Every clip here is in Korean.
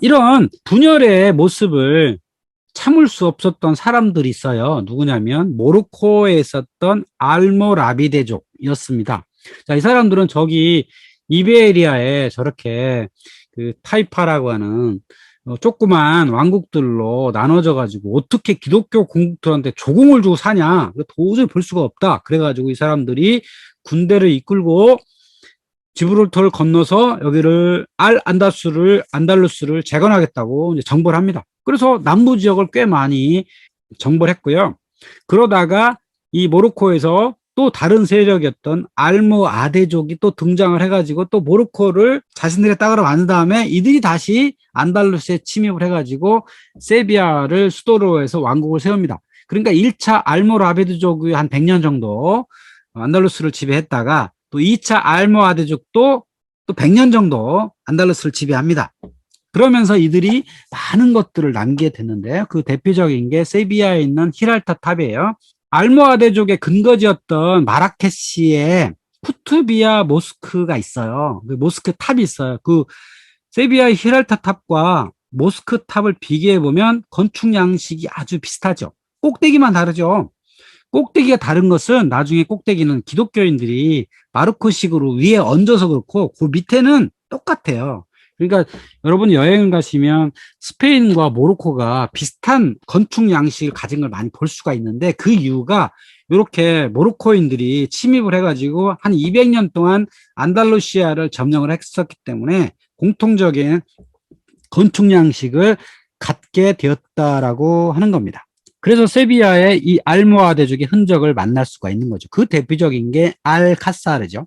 이런 분열의 모습을 참을 수 없었던 사람들이 있어요. 누구냐면 모로코에 있었던 알모라비데족이었습니다. 자, 이 사람들은 저기 이베리아에 저렇게 그 타이파라고 하는 어, 조그만 왕국들로 나눠져 가지고 어떻게 기독교 공국들한테 조공을 주고 사냐 도저히 볼 수가 없다 그래가지고 이 사람들이 군대를 이끌고 지브롤터를 건너서 여기를 알 안다스를 안달루스를 재건하겠다고 정벌을 합니다. 그래서 남부 지역을 꽤 많이 정벌했고요. 그러다가 이 모로코에서 또 다른 세력이었던 알모 아데족이 또 등장을 해가지고 또 모로코를 자신들의 땅으로 만든 다음에 이들이 다시 안달루스에 침입을 해가지고 세비야를 수도로 해서 왕국을 세웁니다. 그러니까 1차 알모라베드족이 한 100년 정도 안달루스를 지배했다가 또 2차 알모아데족도 또 100년 정도 안달루스를 지배합니다. 그러면서 이들이 많은 것들을 남기게 됐는데 그 대표적인 게 세비야에 있는 히랄타 탑이에요. 알모아데족의 근거지였던 마라케시에 쿠투비아 모스크가 있어요. 그 모스크 탑이 있어요. 그 세비야의 히랄타 탑과 모스크 탑을 비교해 보면 건축 양식이 아주 비슷하죠. 꼭대기만 다르죠. 꼭대기가 다른 것은 나중에 꼭대기는 기독교인들이 마르코식으로 위에 얹어서 그렇고 그 밑에는 똑같아요. 그러니까 여러분 여행을 가시면 스페인과 모로코가 비슷한 건축 양식을 가진 걸 많이 볼 수가 있는데 그 이유가 이렇게 모로코인들이 침입을 해가지고 한 200년 동안 안달루시아를 점령을 했었기 때문에 공통적인 건축 양식을 갖게 되었다라고 하는 겁니다. 그래서 세비야의 이 알모아데족의 흔적을 만날 수가 있는 거죠. 그 대표적인 게 알카사르죠.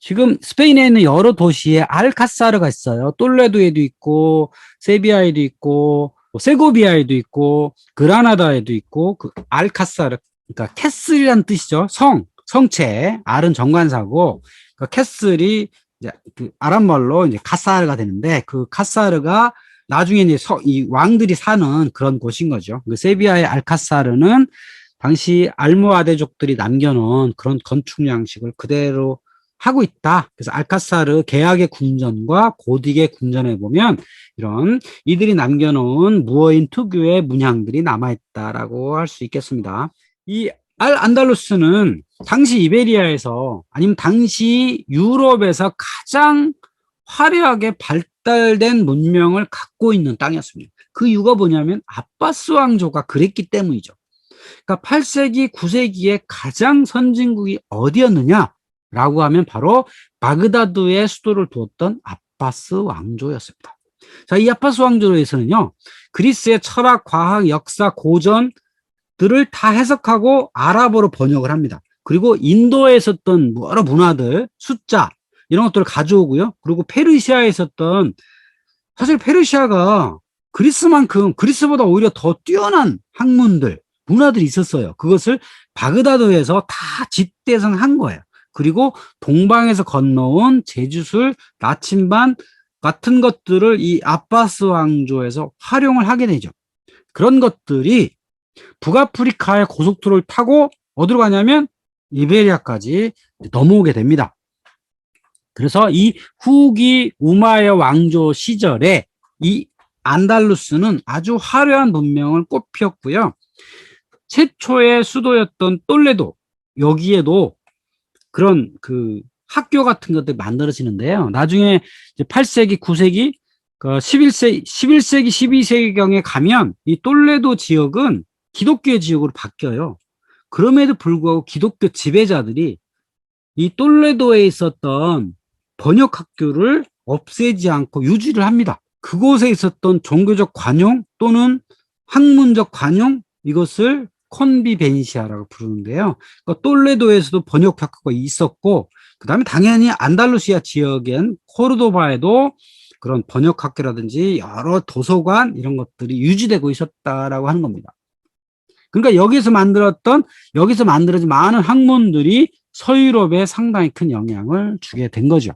지금 스페인에 있는 여러 도시에 알카사르가 있어요. 똘레도에도 있고 세비야에도 있고 뭐 세고비아에도 있고 그라나다에도 있고 그 알카사르 그러니까 캐슬이란 뜻이죠. 성 성체 알은 정관사고 그 캐슬이 이제 그 아랍말로 이제 카사르가 되는데 그 카사르가 나중에 이제 서, 이 왕들이 사는 그런 곳인 거죠. 그 세비야의 알카사르는 당시 알모아데족들이 남겨놓은 그런 건축 양식을 그대로 하고 있다. 그래서 알카사르 계약의 궁전과 고딕의 궁전에 보면 이런 이들이 남겨놓은 무어인 특유의 문양들이 남아있다라고 할 수 있겠습니다. 이 알 안달루스는 당시 이베리아에서 아니면 당시 유럽에서 가장 화려하게 발 달된 문명을 갖고 있는 땅이었습니다. 그 이유가 뭐냐면 아바스 왕조가 그랬기 때문이죠. 그러니까 8세기, 9세기에 가장 선진국이 어디였느냐? 라고 하면 바로 바그다드의 수도를 두었던 아바스 왕조였습니다. 자, 이 아바스 왕조에서는요, 그리스의 철학, 과학, 역사, 고전들을 다 해석하고 아랍어로 번역을 합니다. 그리고 인도에 있었던 여러 문화들, 숫자, 이런 것들을 가져오고요. 그리고 페르시아에 있었던, 사실 페르시아가 그리스만큼, 그리스보다 오히려 더 뛰어난 학문들, 문화들이 있었어요. 그것을 바그다드에서 다 집대성한 거예요. 그리고 동방에서 건너온 제주술, 나침반 같은 것들을 이 아바스 왕조에서 활용을 하게 되죠. 그런 것들이 북아프리카의 고속도로를 타고 어디로 가냐면 이베리아까지 넘어오게 됩니다. 그래서 이 후기 우마야 왕조 시절에 이 안달루스는 아주 화려한 문명을 꽃피웠고요. 최초의 수도였던 똘레도 여기에도 그런 그 학교 같은 것들이 만들어지는데요. 나중에 이제 8세기, 9세기, 그 11세기, 11세기, 12세기경에 가면 이 똘레도 지역은 기독교의 지역으로 바뀌어요. 그럼에도 불구하고 기독교 지배자들이 이 똘레도에 있었던 번역 학교를 없애지 않고 유지를 합니다. 그곳에 있었던 종교적 관용 또는 학문적 관용 이것을 콘비벤시아라고 부르는데요. 그러니까 똘레도에서도 번역 학교가 있었고, 그 다음에 당연히 안달루시아 지역엔 코르도바에도 그런 번역 학교라든지 여러 도서관 이런 것들이 유지되고 있었다라고 하는 겁니다. 그러니까 여기서 만들었던, 여기서 만들어진 많은 학문들이 서유럽에 상당히 큰 영향을 주게 된 거죠.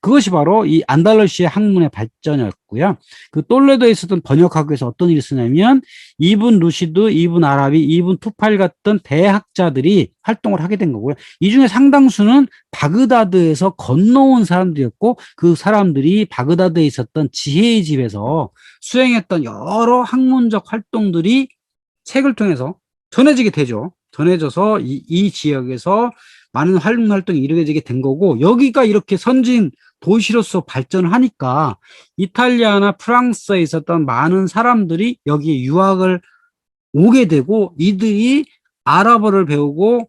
그것이 바로 이 안달러시아 학문의 발전이었고요. 그 똘레도에 있었던 번역학에서 어떤 일이 있었냐면 이분 루시드, 이분 아라비, 이분 투팔 같은 대학자들이 활동을 하게 된 거고요. 이 중에 상당수는 바그다드에서 건너온 사람들이었고 그 사람들이 바그다드에 있었던 지혜의 집에서 수행했던 여러 학문적 활동들이 책을 통해서 전해지게 되죠. 전해져서 이, 이 지역에서 많은 활동 활동이 이루어지게 된 거고 여기가 이렇게 선진 도시로서 발전을 하니까 이탈리아나 프랑스에 있었던 많은 사람들이 여기에 유학을 오게 되고 이들이 아랍어를 배우고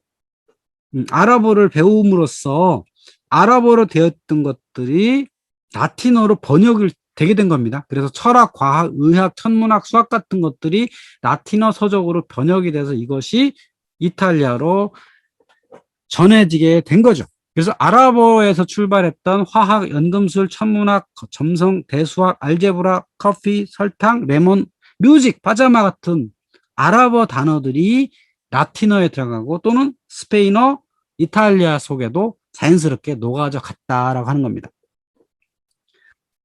음, 아랍어를 배움으로써 아랍어로 되었던 것들이 라틴어로 번역을 되게 된 겁니다. 그래서 철학, 과학, 의학, 천문학, 수학 같은 것들이 라틴어 서적으로 번역이 돼서 이것이 이탈리아로 전해지게 된 거죠. 그래서 아랍어에서 출발했던 화학, 연금술, 천문학, 점성, 대수학, 알제브라, 커피, 설탕, 레몬, 뮤직, 파자마 같은 아랍어 단어들이 라틴어에 들어가고 또는 스페인어, 이탈리아 속에도 자연스럽게 녹아져 갔다라고 하는 겁니다.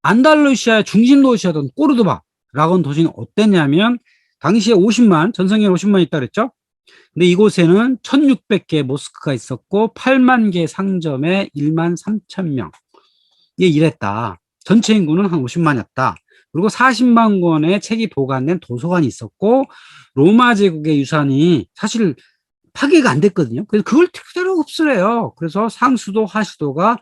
안달루시아의 중심 도시였던 꼬르도바라고 하는 도시는 어땠냐면 당시에 50만, 전성에 50만 있다 그랬죠? 근데 이곳에는 1600개 모스크가 있었고 8만 개 상점에 1만 3천 명이 일했다. 전체 인구는 한 50만이었다. 그리고 40만 권의 책이 보관된 도서관이 있었고 로마 제국의 유산이 사실 파괴가 안 됐거든요. 그래서 그걸 그대로 흡수해요. 그래서 상수도 하수도가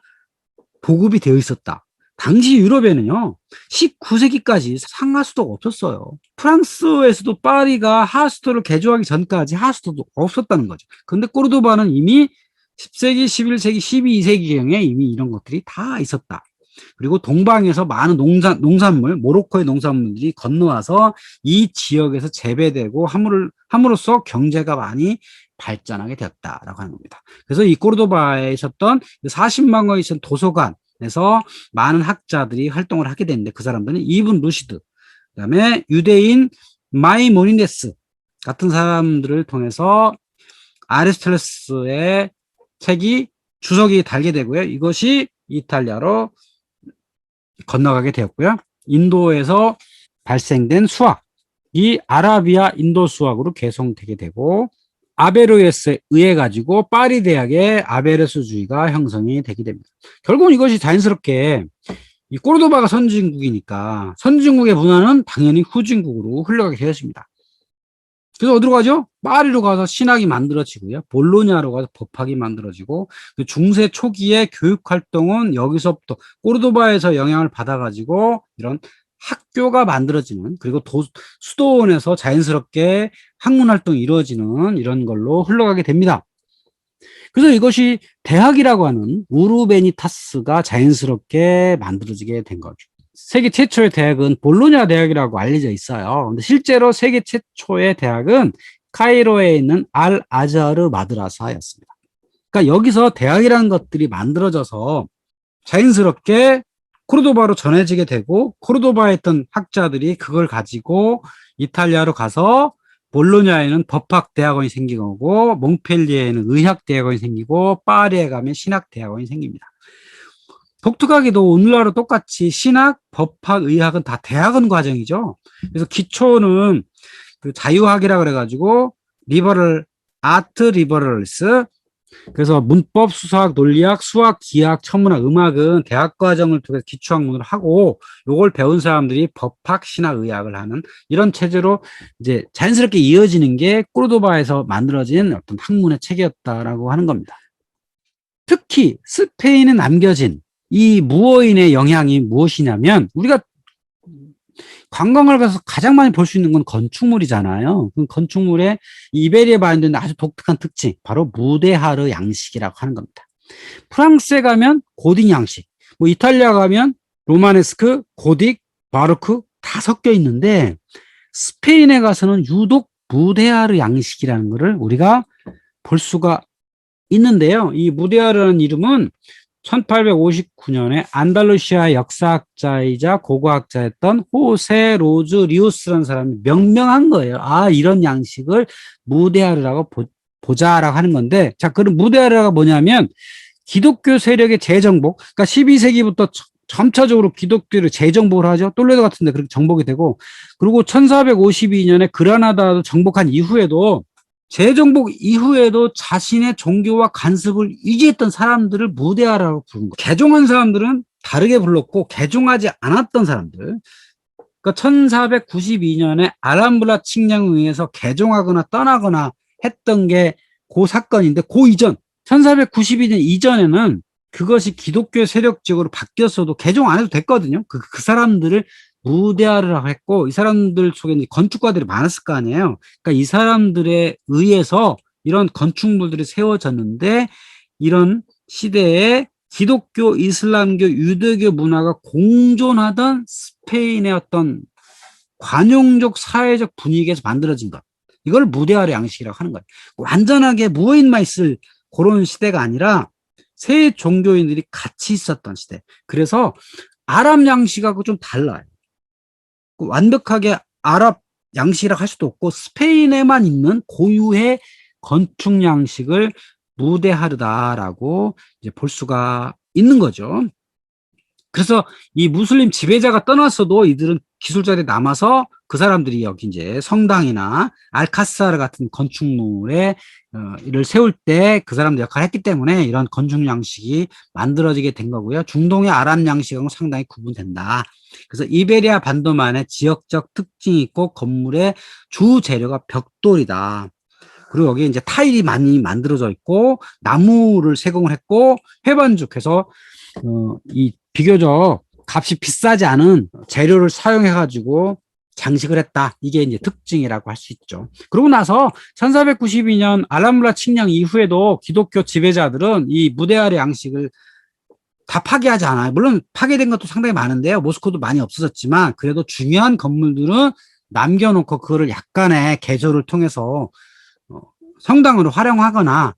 보급이 되어 있었다. 당시 유럽에는요, 19세기까지 상하수도가 없었어요. 프랑스에서도 파리가 하수도를 개조하기 전까지 하수도도 없었다는 거죠. 근데 꼬르도바는 이미 10세기, 11세기, 12세기경에 이미 이런 것들이 다 있었다. 그리고 동방에서 많은 농산, 농산물, 모로코의 농산물들이 건너와서 이 지역에서 재배되고 함을, 함으로써 경제가 많이 발전하게 되었다라고 하는 겁니다. 그래서 이 꼬르도바에 있었던 40만 권이 있었던 도서관 에서 많은 학자들이 활동을 하게 됐는데 그 사람들은 이분 루시드, 그다음에 유대인 마이모니네스 같은 사람들을 통해서 아리스토텔레스의 책이 주석이 달게 되고요. 이것이 이탈리아로 건너가게 되었고요. 인도에서 발생된 수학, 이 아라비아 인도 수학으로 개성되게 되고 아베로에스에 의해 가지고 파리 대학의 아베레스주의가 형성이 되게 됩니다. 결국은 이것이 자연스럽게 이 꼬르도바가 선진국이니까 선진국의 문화는 당연히 후진국으로 흘러가게 되었습니다. 그래서 어디로 가죠? 파리로 가서 신학이 만들어지고요. 볼로냐로 가서 법학이 만들어지고 그 중세 초기의 교육 활동은 여기서부터 꼬르도바에서 영향을 받아가지고 이런 학교가 만들어지는 그리고 도, 수도원에서 자연스럽게 학문 활동이 이루어지는 이런 걸로 흘러가게 됩니다. 그래서 이것이 대학이라고 하는 우르베니타스가 자연스럽게 만들어지게 된 거죠. 세계 최초의 대학은 볼로냐 대학이라고 알려져 있어요. 근데 실제로 세계 최초의 대학은 카이로에 있는 알 아자르 마드라사였습니다. 그러니까 여기서 대학이라는 것들이 만들어져서 자연스럽게 코르도바로 전해지게 되고 코르도바에 있던 학자들이 그걸 가지고 이탈리아로 가서 볼로냐에는 법학 대학원이 생기고 몽펠리에는 의학 대학원이 생기고 파리에 가면 신학 대학원이 생깁니다. 독특하게도 오늘날로 똑같이 신학, 법학, 의학은 다 대학원 과정이죠. 그래서 기초는 그 자유학이라 그래가지고 리버럴 아트 리버럴스 그래서 문법, 수사학, 논리학, 수학, 기학, 천문학, 음악은 대학 과정을 통해서 기초학문을 하고 요걸 배운 사람들이 법학, 신학, 의학을 하는 이런 체제로 이제 자연스럽게 이어지는 게 꼬르도바에서 만들어진 어떤 학문의 체계였다라고 하는 겁니다. 특히 스페인에 남겨진 이 무어인의 영향이 무엇이냐면 우리가 관광을 가서 가장 많이 볼 수 있는 건 건축물이잖아요. 그 건축물의 이베리아 바인드는 아주 독특한 특징, 바로 무데하르 양식이라고 하는 겁니다. 프랑스에 가면 고딕 양식, 뭐 이탈리아 가면 로마네스크, 고딕, 바르크 다 섞여 있는데 스페인에 가서는 유독 무데하르 양식이라는 것을 우리가 볼 수가 있는데요. 이 무데하르라는 이름은 1859년에 안달루시아 역사학자이자 고고학자였던 호세 로즈 리우스라는 사람이 명명한 거예요. 아, 이런 양식을 무데하르라고 보, 자라고 하는 건데, 자, 그럼 무데하르가 뭐냐면, 기독교 세력의 재정복, 그러니까 12세기부터 점차적으로 기독교를 재정복을 하죠. 똘레도 같은데 그렇게 정복이 되고, 그리고 1452년에 그라나다도 정복한 이후에도 재정복 이후에도 자신의 종교와 간섭을 유지했던 사람들을 무대하라고 부른 거예요. 개종한 사람들은 다르게 불렀고 개종하지 않았던 사람들. 그러니까 1492년에 아람브라 칙령에 의해서 개종하거나 떠나거나 했던 게 그 사건인데 그 이전 1492년 이전에는 그것이 기독교 세력 지역으로 바뀌었어도 개종 안 해도 됐거든요. 그, 그 사람들을 무대하라고 했고 이 사람들 속에 이제 건축가들이 많았을 거 아니에요. 그러니까 이 사람들에 의해서 이런 건축물들이 세워졌는데 이런 시대에 기독교, 이슬람교, 유대교 문화가 공존하던 스페인의 어떤 관용적 사회적 분위기에서 만들어진 것. 이걸 무대화의 양식이라고 하는 거예요. 완전하게 무어인만 있을 그런 시대가 아니라 세 종교인들이 같이 있었던 시대. 그래서 아랍 양식하고 좀 달라요. 완벽하게 아랍 양식이라고 할 수도 없고 스페인에만 있는 고유의 건축 양식을 무대하르다라고 이제 볼 수가 있는 거죠. 그래서 이 무슬림 지배자가 떠났어도 이들은 기술자들이 남아서 그 사람들이 여기 이제 성당이나 알카사르 같은 건축물에 어, 이를 세울 때 그 사람들 역할을 했기 때문에 이런 건축 양식이 만들어지게 된 거고요. 중동의 아랍 양식하고 상당히 구분된다. 그래서 이베리아 반도만의 지역적 특징이 있고 건물의 주 재료가 벽돌이다. 그리고 여기 이제 타일이 많이 만들어져 있고 나무를 세공을 했고 회반죽해서 어, 이 비교적 값이 비싸지 않은 재료를 사용해 가지고 장식을 했다. 이게 이제 특징이라고 할 수 있죠. 그러고 나서 1492년 알람브라 칙령 이후에도 기독교 지배자들은 이 무대 아래 양식을 다 파괴하지 않아요. 물론 파괴된 것도 상당히 많은데요. 모스코도 많이 없어졌지만 그래도 중요한 건물들은 남겨놓고 그거를 약간의 개조를 통해서 어, 성당으로 활용하거나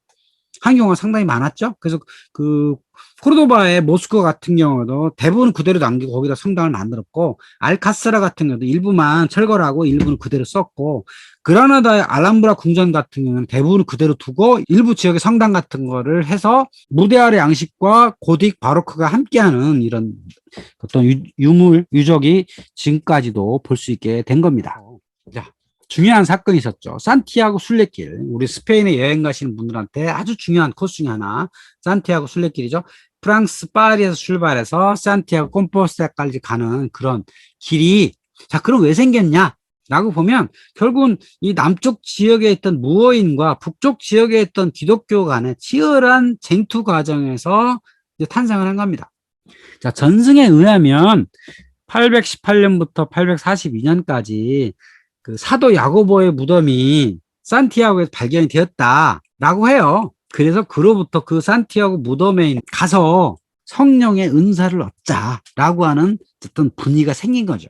한 경우가 상당히 많았죠. 그래서 그 코르도바의 모스크 같은 경우도 대부분 그대로 남기고 거기다 성당을 만들었고 알카스라 같은 경우도 일부만 철거를 하고 일부는 그대로 썼고 그라나다의 알람브라 궁전 같은 경우는 대부분 그대로 두고 일부 지역의 성당 같은 거를 해서 무대 아래 양식과 고딕 바로크가 함께하는 이런 어떤 유, 유물 유적이 지금까지도 볼 수 있게 된 겁니다. 자, 중요한 사건이 있었죠. 산티아고 순례길. 우리 스페인에 여행 가시는 분들한테 아주 중요한 코스 중에 하나. 산티아고 순례길이죠. 프랑스 파리에서 출발해서 산티아고 콤포스테까지 가는 그런 길이 자, 그럼 왜 생겼냐? 라고 보면 결국은 이 남쪽 지역에 있던 무어인과 북쪽 지역에 있던 기독교 간의 치열한 쟁투 과정에서 탄생을 한 겁니다. 자, 전승에 의하면 818년부터 842년까지 그 사도 야고보의 무덤이 산티아고에서 발견이 되었다라고 해요. 그래서 그로부터 그 산티아고 무덤에 가서 성령의 은사를 얻자라고 하는 어떤 분위기가 생긴 거죠.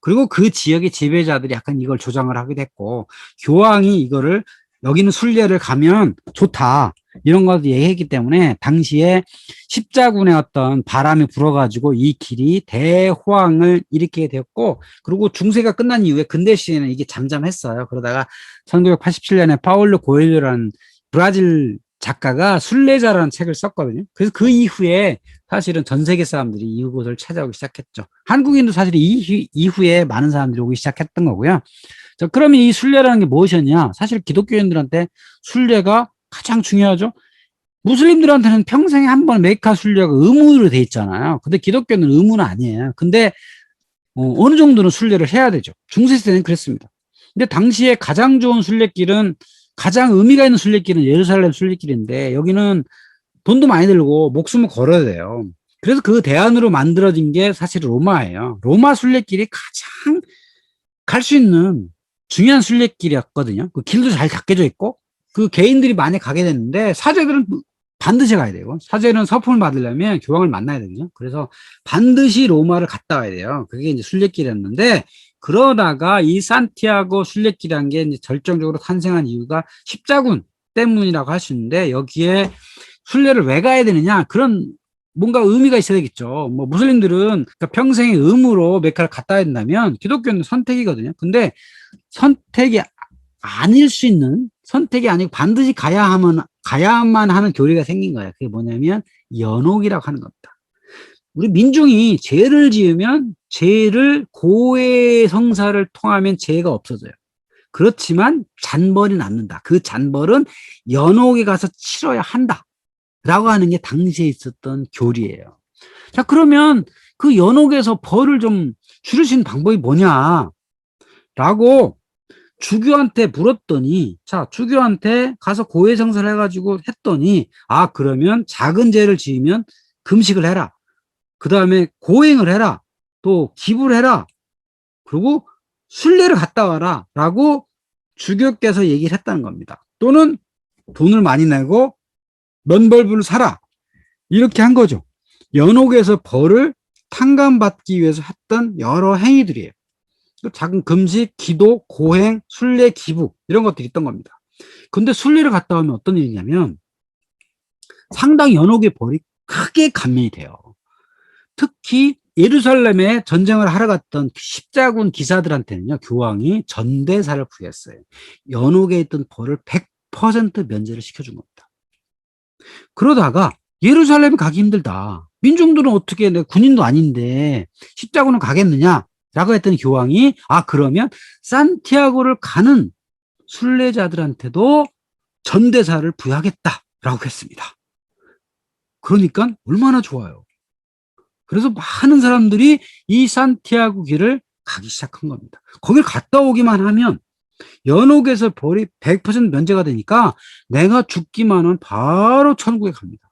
그리고 그 지역의 지배자들이 약간 이걸 조장을 하게 됐고 교황이 이거를 여기는 순례를 가면 좋다 이런 것도 얘기했기 때문에 당시에 십자군의 어떤 바람이 불어가지고 이 길이 대호황을 일으키게 되었고 그리고 중세가 끝난 이후에 근대 시에는 이게 잠잠했어요. 그러다가 1987년에 파울로 고엘료라는 브라질 작가가 순례자라는 책을 썼거든요. 그래서 그 이후에 사실은 전 세계 사람들이 이곳을 찾아오기 시작했죠. 한국인도 사실 이 이후에 많은 사람들이 오기 시작했던 거고요. 자, 그러면 이 순례라는 게 무엇이었냐? 사실 기독교인들한테 순례가 가장 중요하죠. 무슬림들한테는 평생에 한 번 메카 순례가 의무로 돼 있잖아요. 근데 기독교는 의무는 아니에요. 근데 어, 느 정도는 순례를 해야 되죠. 중세 때는 그랬습니다. 근데 당시에 가장 좋은 순례길은 가장 의미가 있는 순례길은 예루살렘 순례길인데 여기는 돈도 많이 들고 목숨을 걸어야 돼요. 그래서 그 대안으로 만들어진 게 사실 로마예요. 로마 순례길이 가장 갈 수 있는 중요한 순례길이었거든요. 그 길도 잘 닦여져 있고 그 개인들이 많이 가게 됐는데 사제들은 반드시 가야 되고 사제는 서품을 받으려면 교황을 만나야 되거든요. 그래서 반드시 로마를 갔다 와야 돼요. 그게 이제 순례길이었는데 그러다가 이 산티아고 순례길이라는 게 이제 절정적으로 탄생한 이유가 십자군 때문이라고 할 수 있는데 여기에 순례를 왜 가야 되느냐 그런 뭔가 의미가 있어야 되겠죠. 뭐 무슬림들은 그러니까 평생의 의무로 메카를 갔다 된다면 기독교는 선택이거든요. 근데 선택이 아닐 수 있는 선택이 아니고 반드시 가야 하면 가야만 하는 교리가 생긴 거예요. 그게 뭐냐면 연옥이라고 하는 겁니다. 우리 민중이 죄를 지으면 죄를 고해 성사를 통하면 죄가 없어져요. 그렇지만 잔벌이 남는다. 그 잔벌은 연옥에 가서 치러야 한다. 라고 하는 게 당시에 있었던 교리예요. 자, 그러면 그 연옥에서 벌을 좀 있는 방법이 뭐냐? 라고 주교한테 물었더니, 자, 주교한테 가서 고해성사를 해가지고 했더니, 아, 그러면 작은 죄를 지으면 금식을 해라. 그 다음에 고행을 해라. 또 기부를 해라. 그리고 순례를 갔다 와라. 라고 주교께서 얘기를 했다는 겁니다. 또는 돈을 많이 내고 면벌부를 사라. 이렇게 한 거죠. 연옥에서 벌을 탕감받기 위해서 했던 여러 행위들이에요. 작은 금식, 기도, 고행, 순례, 기부 이런 것들이 있던 겁니다. 근데 순례를 갔다 오면 어떤 일이냐면 상당히 연옥의 벌이 크게 감면이 돼요. 특히 예루살렘에 전쟁을 하러 갔던 십자군 기사들한테는요, 교황이 전대사를 부여했어요. 연옥에 있던 벌을 100% 면제를 시켜준 겁니다. 그러다가 예루살렘에 가기 힘들다. 민중들은 어떻게 내 군인도 아닌데 십자군은 가겠느냐? 라고 했더니 교황이 아 그러면 산티아고를 가는 순례자들한테도 전대사를 부여하겠다라고 했습니다. 그러니까 얼마나 좋아요. 그래서 많은 사람들이 이 산티아고 길을 가기 시작한 겁니다. 거길 갔다 오기만 하면 연옥에서 벌이 100% 면제가 되니까 내가 죽기만 하면 바로 천국에 갑니다.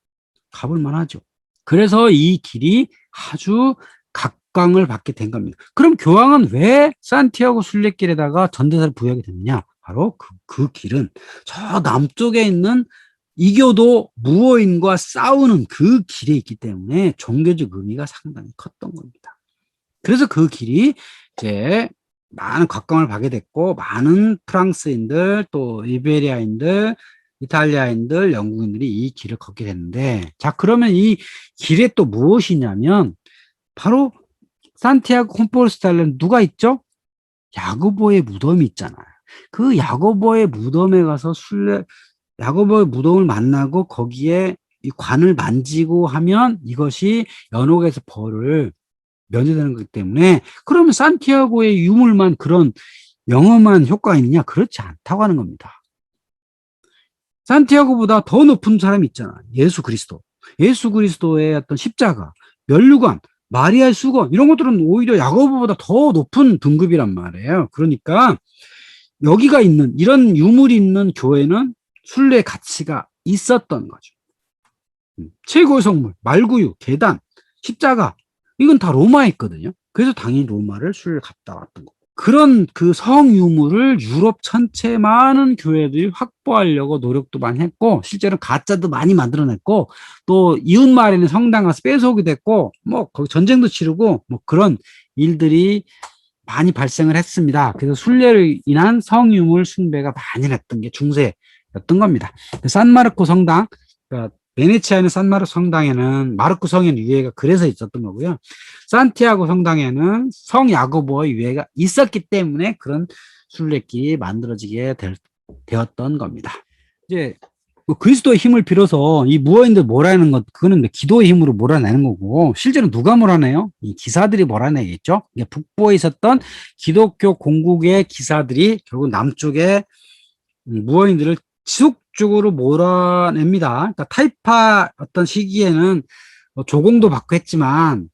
가볼 만하죠. 그래서 이 길이 아주 각광을 받게 된 겁니다. 그럼 교황은 왜 산티아고 순례길에다가 전대사를 부여하게 됐느냐? 바로 그, 그 길은 저 남쪽에 있는 이교도 무어인과 싸우는 그 길에 있기 때문에 종교적 의미가 상당히 컸던 겁니다. 그래서 그 길이 이제 많은 각광을 받게 됐고 많은 프랑스인들 또 이베리아인들 이탈리아인들 영국인들이 이 길을 걷게 됐는데 자 그러면 이 길에 또 무엇이냐면 바로 산티아고 콤포스탈레는 누가 있죠? 야고보의 무덤이 있잖아요. 그 야고보의 무덤에 가서 순례 야고보의 무덤을 만나고 거기에 이 관을 만지고 하면 이것이 연옥에서 벌을 면제되는 거기 때문에 그러면 산티아고의 유물만 그런 영험한 효과가 있느냐? 그렇지 않다고 하는 겁니다. 산티아고보다 더 높은 사람이 있잖아. 예수 그리스도. 예수 그리스도의 어떤 십자가, 면류관, 마리아의 수건 이런 것들은 오히려 야고보보다 더 높은 등급이란 말이에요. 그러니까 여기가 있는 이런 유물이 있는 교회는 순례 가치가 있었던 거죠. 음, 최고의 성물, 말구유, 계단, 십자가 이건 다 로마에 있거든요. 그래서 당연히 로마를 순례 갔다 왔던 거고. 그런 그 성유물을 유럽 전체 많은 교회들이 확보하려고 노력도 많이 했고 실제로 가짜도 많이 만들어냈고 또 이웃 마을에는 성당 가서 뺏어오기도 했고 뭐 거기 전쟁도 치르고 뭐 그런 일들이 많이 발생을 했습니다. 그래서 순례를 인한 성유물 숭배가 많이 났던 게 중세 였던 겁니다. 산마르코 성당, 그러니까 베네치아에 있는 산마르코 성당에는 마르코 성인 유해가 그래서 있었던 거고요. 산티아고 성당에는 성 야고보의 유해가 있었기 때문에 그런 순례길이 만들어지게 될, 되었던 겁니다. 이제 그 그리스도의 힘을 빌어서 이 무어인들 몰아내는 것 그거는 기도의 힘으로 몰아내는 거고 실제로 누가 몰아내요? 이 기사들이 몰아내겠죠. 북부에 있었던 기독교 공국의 기사들이 결국 남쪽에 무어인들을 지속적으로 몰아냅니다. 그러니까 타이파 어떤 시기에는 뭐 조공도 받고 했지만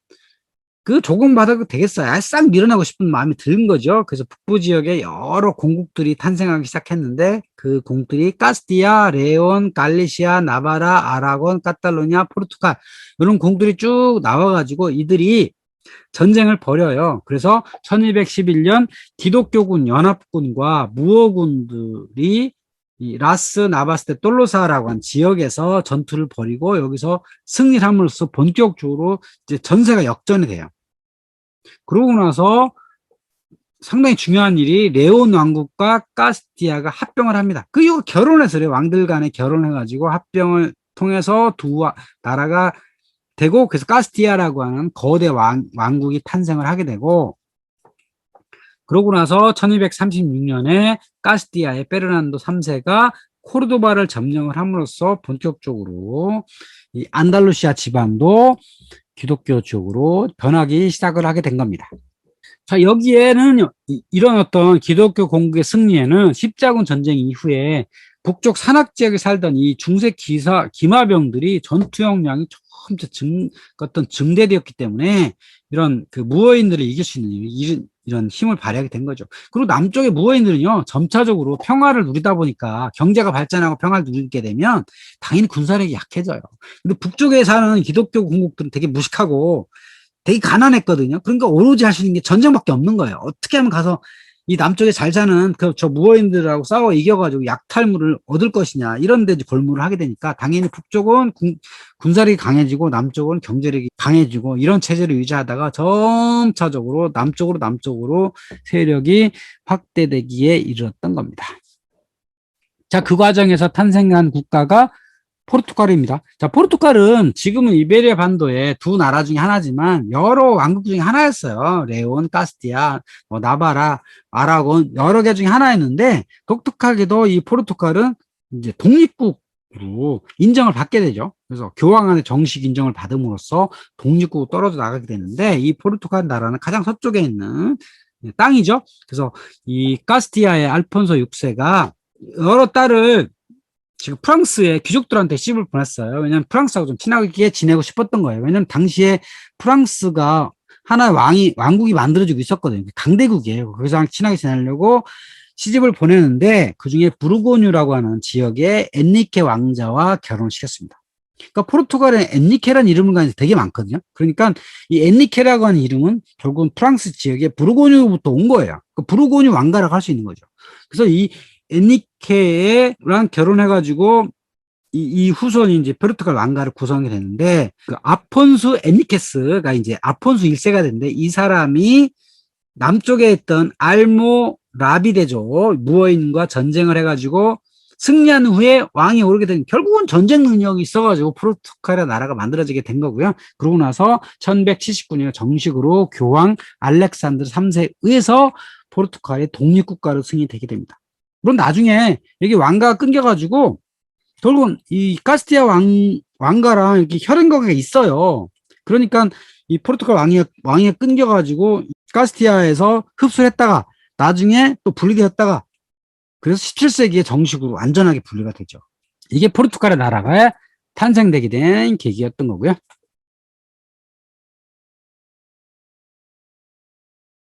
그 조공 받아도 되겠어요. 알싹 밀어내고 싶은 마음이 드는 거죠. 그래서 북부 지역에 여러 공국들이 탄생하기 시작했는데 그 공국들이 카스티아, 레온, 갈리시아, 나바라, 아라곤, 카탈로니아, 포르투갈 이런 공국들이 쭉 나와가지고 이들이 전쟁을 벌여요. 그래서 1211년 기독교군 연합군과 무어군들이 이 라스 나바스테 똘로사라고 한 지역에서 전투를 벌이고 여기서 승리를 함으로써 본격적으로 이제 전세가 역전이 돼요. 그러고 나서 상당히 중요한 일이 레온 왕국과 카스티아가 합병을 합니다. 그 이후 결혼해서 그래 왕들 간에 결혼해가지고 합병을 통해서 두 나라가 되고 그래서 카스티아라고 하는 거대 왕, 왕국이 탄생을 하게 되고 그러고 나서 1236년에 카스티아의 페르난도 3세가 코르도바를 점령을 함으로써 본격적으로 이 안달루시아 지방도 기독교 쪽으로 변하기 시작을 하게 된 겁니다. 자, 여기에는 이- 이런 어떤 기독교 공국의 승리에는 십자군 전쟁 이후에 북쪽 산악 지역에 살던 이 중세 기사, 기마병들이 전투 역량이 점차 증, 어떤 증대되었기 때문에 이런 그 무어인들을 이길 수 있는 이런, 이런 힘을 발휘하게 된 거죠. 그리고 남쪽의 무어인들은요, 점차적으로 평화를 누리다 보니까 경제가 발전하고 평화를 누리게 되면 당연히 군사력이 약해져요. 근데 북쪽에 사는 기독교 공국들은 되게 무식하고 되게 가난했거든요. 그러니까 오로지 할 수 있는 게 전쟁밖에 없는 거예요. 어떻게 하면 가서 이 남쪽에 잘 사는 그 저 무어인들하고 싸워 이겨가지고 약탈물을 얻을 것이냐 이런 데 이제 골몰을 하게 되니까 당연히 북쪽은 군, 군사력이 강해지고 남쪽은 경제력이 강해지고 이런 체제를 유지하다가 점차적으로 남쪽으로 남쪽으로 세력이 확대되기에 이르렀던 겁니다. 자, 그 과정에서 탄생한 국가가 포르투갈입니다. 자, 포르투갈은 지금은 이베리아 반도의 두 나라 중에 하나지만 여러 왕국 중에 하나였어요. 레온, 카스티아, 뭐 나바라, 아라곤 여러 개 중에 하나였는데 독특하게도 이 포르투갈은 이제 독립국으로 인정을 받게 되죠. 그래서 교황한테 정식 인정을 받음으로써 독립국으로 떨어져 나가게 되는데 이 포르투갈 나라는 가장 서쪽에 있는 땅이죠. 그래서 이 카스티아의 알폰소 6세가 여러 딸을 지금 프랑스의 귀족들한테 씹을 보냈어요. 왜냐면 프랑스하고 좀 친하게 지내고 싶었던 거예요. 왜냐면 당시에 프랑스가 하나의 왕이, 왕국이 만들어지고 있었거든요. 강대국이에요. 거기서 친하게 지내려고 시집을 보내는데 그 중에 부르고뉴라고 하는 지역의 엔리케 왕자와 결혼을 시켰습니다. 그러니까 포르투갈에 엔리케라는 이름을 데 되게 많거든요. 그러니까 이 엔리케라고 하는 이름은 결국은 프랑스 지역의 부르고뉴부터 온 거예요. 그 부르고뉴 왕가라고 할 수 있는 거죠. 그래서 이 엔리케랑 결혼해가지고 이, 이 후손이 이제 포르투갈 왕가를 구성하게 되는데 그 아폰수 엔리케스가 이제 아폰수 1세가 되는데 이 사람이 남쪽에 있던 알모 라비데조 무어인과 전쟁을 해가지고 승리한 후에 왕이 오르게 된 결국은 전쟁 능력이 있어가지고 포르투갈의 나라가 만들어지게 된 거고요. 그러고 나서 1179년에 정식으로 교황 알렉산드르 3세에 의해서 포르투갈의 독립국가로 승인되게 됩니다. 물론 나중에 여기 왕가가 끊겨가지고 결국은 이 카스티아 왕, 왕가랑 이렇게 혈연 관계가 있어요. 그러니까 이 포르투갈 왕이, 왕이 끊겨가지고 카스티아에서 흡수를 했다가 나중에 또 분리가 했다가 그래서 17세기에 정식으로 완전하게 분리가 되죠. 이게 포르투갈의 나라가 탄생되게 된 계기였던 거고요.